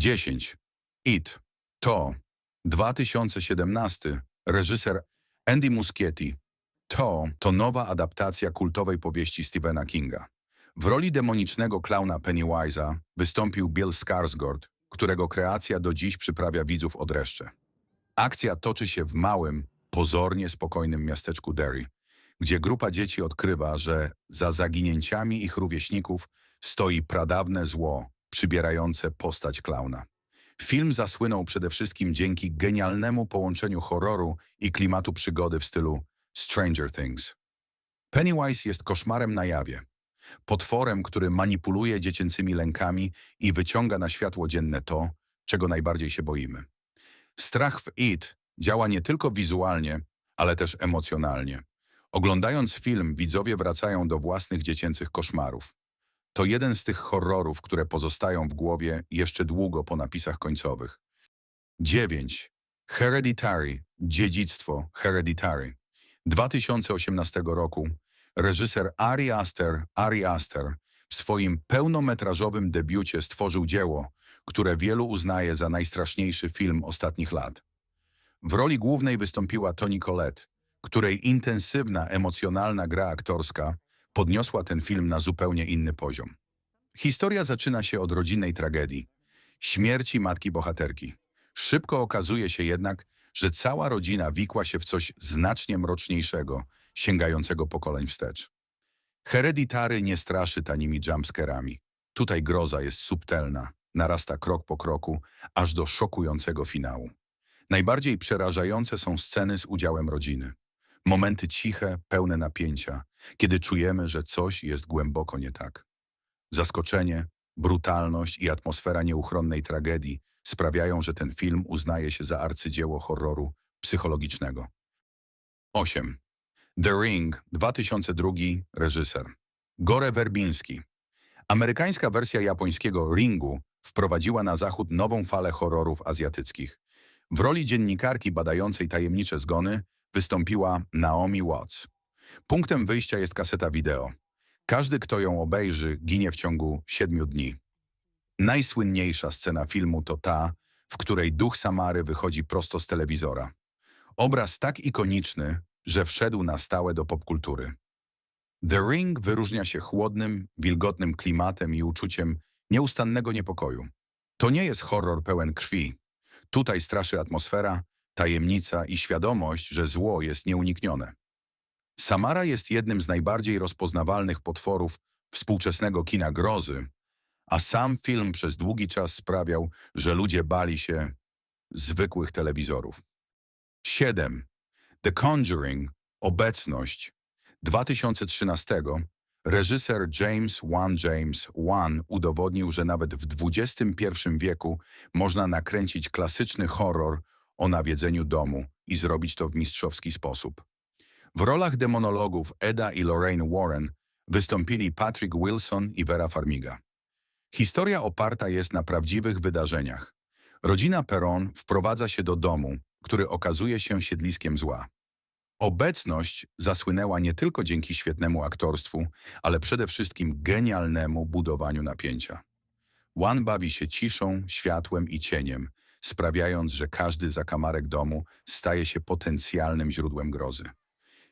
10. It. To. 2017. Reżyser Andy Muschietti. To to nowa adaptacja kultowej powieści Stephena Kinga. W roli demonicznego klauna Pennywise'a wystąpił Bill Skarsgård, którego kreacja do dziś przyprawia widzów o dreszcze. Akcja toczy się w małym, pozornie spokojnym miasteczku Derry, gdzie grupa dzieci odkrywa, że za zaginięciami ich rówieśników stoi pradawne zło, przybierające postać klauna. Film zasłynął przede wszystkim dzięki genialnemu połączeniu horroru i klimatu przygody w stylu Stranger Things. Pennywise jest koszmarem na jawie. Potworem, który manipuluje dziecięcymi lękami i wyciąga na światło dzienne to, czego najbardziej się boimy. Strach w It działa nie tylko wizualnie, ale też emocjonalnie. Oglądając film, widzowie wracają do własnych dziecięcych koszmarów. To jeden z tych horrorów, które pozostają w głowie jeszcze długo po napisach końcowych. 9. Hereditary. Dziedzictwo Hereditary. 2018 roku reżyser Ari Aster, Ari Aster w swoim pełnometrażowym debiucie stworzył dzieło, które wielu uznaje za najstraszniejszy film ostatnich lat. W roli głównej wystąpiła Toni Collette, której intensywna, emocjonalna gra aktorska podniosła ten film na zupełnie inny poziom. Historia zaczyna się od rodzinnej tragedii, śmierci matki bohaterki. Szybko okazuje się jednak, że cała rodzina wikła się w coś znacznie mroczniejszego, sięgającego pokoleń wstecz. Hereditary nie straszy tanimi jumpscarami. Tutaj groza jest subtelna, narasta krok po kroku, aż do szokującego finału. Najbardziej przerażające są sceny z udziałem rodziny. Momenty ciche, pełne napięcia, kiedy czujemy, że coś jest głęboko nie tak. Zaskoczenie, brutalność i atmosfera nieuchronnej tragedii sprawiają, że ten film uznaje się za arcydzieło horroru psychologicznego. 8. The Ring, 2002, reżyser. Gore Verbinski. Amerykańska wersja japońskiego Ringu wprowadziła na zachód nową falę horrorów azjatyckich. W roli dziennikarki badającej tajemnicze zgony wystąpiła Naomi Watts. Punktem wyjścia jest kaseta wideo. Każdy, kto ją obejrzy, ginie w ciągu siedmiu dni. Najsłynniejsza scena filmu to ta, w której duch Samary wychodzi prosto z telewizora. Obraz tak ikoniczny, że wszedł na stałe do popkultury. The Ring wyróżnia się chłodnym, wilgotnym klimatem i uczuciem nieustannego niepokoju. To nie jest horror pełen krwi. Tutaj straszy atmosfera, tajemnica i świadomość, że zło jest nieuniknione. Samara jest jednym z najbardziej rozpoznawalnych potworów współczesnego kina grozy, a sam film przez długi czas sprawiał, że ludzie bali się zwykłych telewizorów. 7. The Conjuring – Obecność 2013 reżyser James Wan James Wan udowodnił, że nawet w XXI wieku można nakręcić klasyczny horror o nawiedzeniu domu i zrobić to w mistrzowski sposób. W rolach demonologów Eda i Lorraine Warren wystąpili Patrick Wilson i Vera Farmiga. Historia oparta jest na prawdziwych wydarzeniach. Rodzina Peron wprowadza się do domu, który okazuje się siedliskiem zła. Obecność zasłynęła nie tylko dzięki świetnemu aktorstwu, ale przede wszystkim genialnemu budowaniu napięcia. One bawi się ciszą, światłem i cieniem, sprawiając, że każdy zakamarek domu staje się potencjalnym źródłem grozy.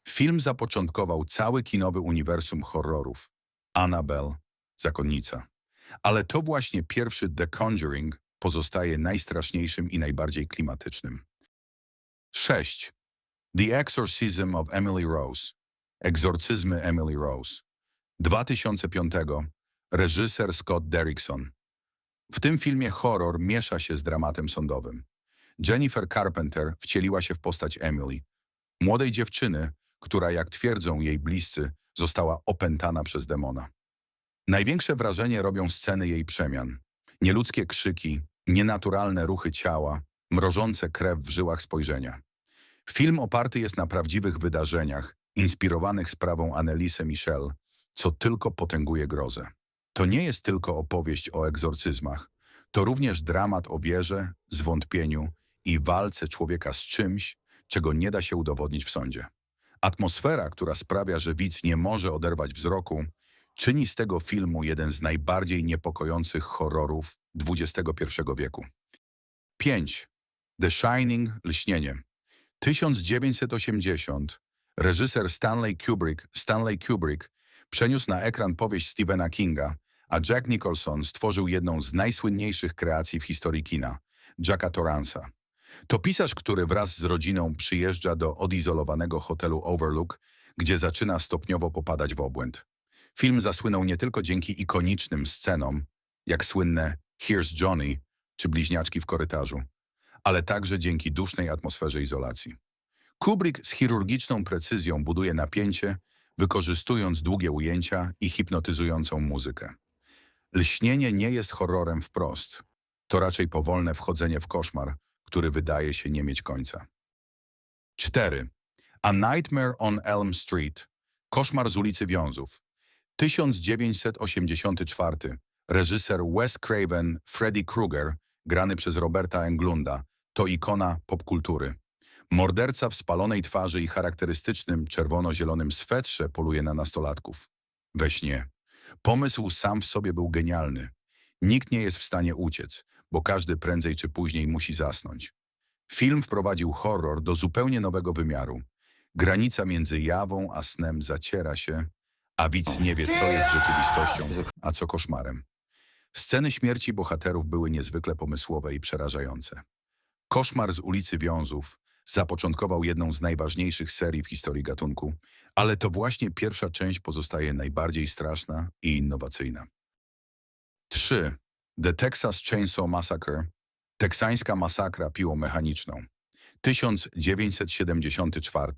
Film zapoczątkował cały kinowy uniwersum horrorów. Annabelle, zakonnica. Ale to właśnie pierwszy The Conjuring pozostaje najstraszniejszym i najbardziej klimatycznym. 6. The Exorcism of Emily Rose. Egzorcyzmy Emily Rose. 2005. Reżyser Scott Derrickson. W tym filmie horror miesza się z dramatem sądowym. Jennifer Carpenter wcieliła się w postać Emily, młodej dziewczyny, która, jak twierdzą jej bliscy, została opętana przez demona. Największe wrażenie robią sceny jej przemian. Nieludzkie krzyki, nienaturalne ruchy ciała, mrożące krew w żyłach spojrzenia. Film oparty jest na prawdziwych wydarzeniach, inspirowanych sprawą Annelise Michel, co tylko potęguje grozę. To nie jest tylko opowieść o egzorcyzmach, to również dramat o wierze, zwątpieniu i walce człowieka z czymś, czego nie da się udowodnić w sądzie. Atmosfera, która sprawia, że widz nie może oderwać wzroku, czyni z tego filmu jeden z najbardziej niepokojących horrorów XXI wieku. 5. The Shining – Lśnienie. 1980. Reżyser Stanley Kubrick, Stanley Kubrick przeniósł na ekran powieść Stephena Kinga, a Jack Nicholson stworzył jedną z najsłynniejszych kreacji w historii kina – Jacka Torrance'a. To pisarz, który wraz z rodziną przyjeżdża do odizolowanego hotelu Overlook, gdzie zaczyna stopniowo popadać w obłęd. Film zasłynął nie tylko dzięki ikonicznym scenom, jak słynne Here's Johnny czy Bliźniaczki w korytarzu, ale także dzięki dusznej atmosferze izolacji. Kubrick z chirurgiczną precyzją buduje napięcie, wykorzystując długie ujęcia i hipnotyzującą muzykę. Lśnienie nie jest horrorem wprost. To raczej powolne wchodzenie w koszmar, który wydaje się nie mieć końca. 4. A Nightmare on Elm Street. Koszmar z ulicy Wiązów. 1984. Reżyser Wes Craven, Freddy Krueger, grany przez Roberta Englunda, to ikona popkultury. Morderca w spalonej twarzy i charakterystycznym czerwono-zielonym swetrze poluje na nastolatków. We śnie. Pomysł sam w sobie był genialny. Nikt nie jest w stanie uciec, bo każdy prędzej czy później musi zasnąć. Film wprowadził horror do zupełnie nowego wymiaru. Granica między jawą a snem zaciera się, a widz nie wie, co jest rzeczywistością, a co koszmarem. Sceny śmierci bohaterów były niezwykle pomysłowe i przerażające. Koszmar z ulicy Wiązów zapoczątkował jedną z najważniejszych serii w historii gatunku, ale to właśnie pierwsza część pozostaje najbardziej straszna i innowacyjna. 3. The Texas Chainsaw Massacre Teksańska masakra piłą mechaniczną. 1974.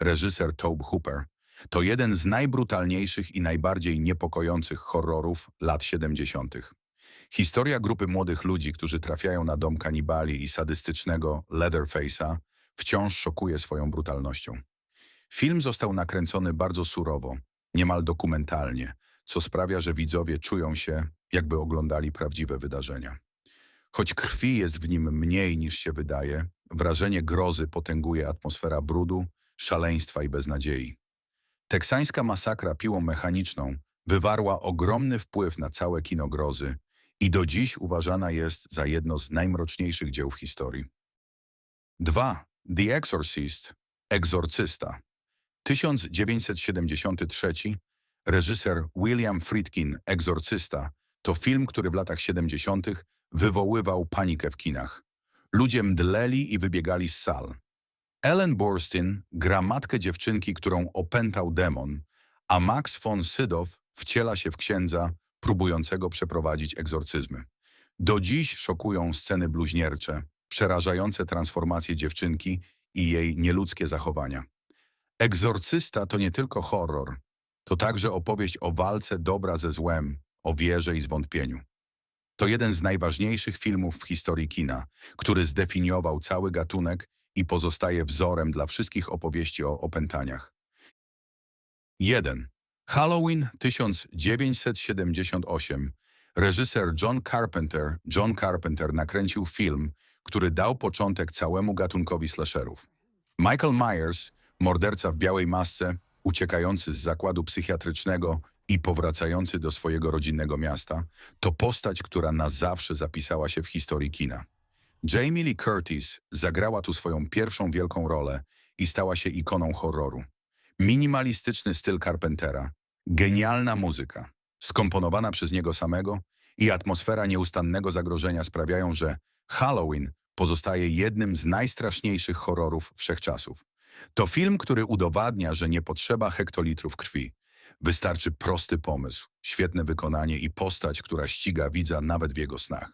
Reżyser Tobe Hooper. To jeden z najbrutalniejszych i najbardziej niepokojących horrorów lat 70. Historia grupy młodych ludzi, którzy trafiają na dom kanibali i sadystycznego Leatherface'a, wciąż szokuje swoją brutalnością. Film został nakręcony bardzo surowo, niemal dokumentalnie, co sprawia, że widzowie czują się, jakby oglądali prawdziwe wydarzenia. Choć krwi jest w nim mniej niż się wydaje, wrażenie grozy potęguje atmosfera brudu, szaleństwa i beznadziei. Teksańska masakra piłą mechaniczną wywarła ogromny wpływ na całe kino grozy i do dziś uważana jest za jedno z najmroczniejszych dzieł w historii. 2. The Exorcist – Egzorcysta 1973 Reżyser William Friedkin – Egzorcysta to film, który w latach 70. wywoływał panikę w kinach. Ludzie mdleli i wybiegali z sal. Ellen Burstyn gra matkę dziewczynki, którą opętał demon, a Max von Sydow wciela się w księdza próbującego przeprowadzić egzorcyzmy. Do dziś szokują sceny bluźniercze, przerażające transformacje dziewczynki i jej nieludzkie zachowania. Egzorcysta to nie tylko horror, to także opowieść o walce dobra ze złem, o wierze i zwątpieniu. To jeden z najważniejszych filmów w historii kina, który zdefiniował cały gatunek i pozostaje wzorem dla wszystkich opowieści o opętaniach. 1. Halloween 1978. Reżyser John Carpenter, John Carpenter nakręcił film, który dał początek całemu gatunkowi slasherów. Michael Myers, morderca w białej masce, uciekający z zakładu psychiatrycznego i powracający do swojego rodzinnego miasta, to postać, która na zawsze zapisała się w historii kina. Jamie Lee Curtis zagrała tu swoją pierwszą wielką rolę i stała się ikoną horroru. Minimalistyczny styl Carpentera, genialna muzyka, skomponowana przez niego samego i atmosfera nieustannego zagrożenia sprawiają, że Halloween pozostaje jednym z najstraszniejszych horrorów wszechczasów. To film, który udowadnia, że nie potrzeba hektolitrów krwi. Wystarczy prosty pomysł, świetne wykonanie i postać, która ściga widza nawet w jego snach.